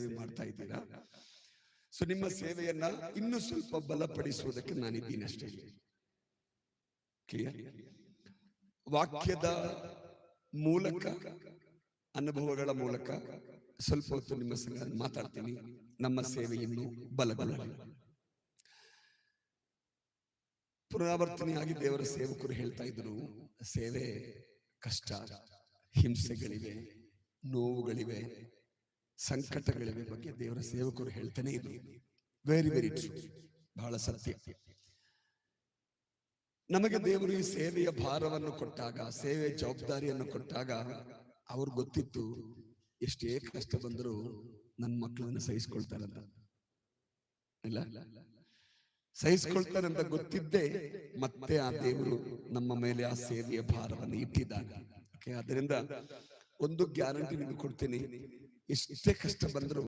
ಸೇವೆ ಮಾಡ್ತಾ ಇದ್ದೀರಾ? ಸೊ ನಿಮ್ಮ ಸೇವೆಯನ್ನ ಇನ್ನು ಸ್ವಲ್ಪ ಬಲಪಡಿಸುವುದಕ್ಕೆ ನಾನಿದ್ದೀನಿ ಅಷ್ಟೇ. ಕ್ಲಿಯರ್ ವಾಕ್ಯದ ಮೂಲಕ ಅನುಭವಗಳ ಮೂಲಕ ಸ್ವಲ್ಪ ಹೊತ್ತು ನಿಮ್ಮ ಸಂಗ ಮಾತಾಡ್ತೀನಿ. ನಮ್ಮ ಸೇವೆಯನ್ನು ಬಲಬಲ ಪುನರಾವರ್ತನೆಯಾಗಿ ದೇವರ ಸೇವಕರು ಹೇಳ್ತಾ ಇದ್ರು ಸೇವೆ ಕಷ್ಟ ಹಿಂಸೆಗಳಿವೆ ನೋವುಗಳಿವೆ ಸಂಕಟಗಳಿವೆ ಬಗ್ಗೆ ದೇವರ ಸೇವಕರು ಹೇಳ್ತಾನೆ ಇದ್ರು. ವೆರಿ ವೆರಿ ಟ್ರೂ ಬಹಳ ಸತ್ಯ. ನಮಗೆ ದೇವರು ಈ ಸೇವೆಯ ಭಾರವನ್ನು ಕೊಟ್ಟಾಗ ಸೇವೆಯ ಜವಾಬ್ದಾರಿಯನ್ನು ಕೊಟ್ಟಾಗ ಅವ್ರು ಗೊತ್ತಿತ್ತು ಎಷ್ಟೇ ಕಷ್ಟ ಬಂದರೂ ನನ್ನ ಮಕ್ಕಳನ್ನ ಸಹಿಸ್ಕೊಳ್ತಾರಂತ. ಇಲ್ಲ? ಸಹಿಸ್ಕೊಳ್ತಾರಂತ ಗೊತ್ತಿದ್ದೇ ಮತ್ತೆ ಆ ದೇವರು ನಮ್ಮ ಮೇಲೆ ಆ ಸೇವೆಯ ಭಾರವನ್ನು ಇಟ್ಟಿದ್ದಾನೆ. ಓಕೆ ಅದರಿಂದ ಒಂದು ಗ್ಯಾರಂಟಿ ನಿಮಗೆ ಕೊಡ್ತೀನಿ. ಎಷ್ಟೇ ಕಷ್ಟ ಬಂದರೂ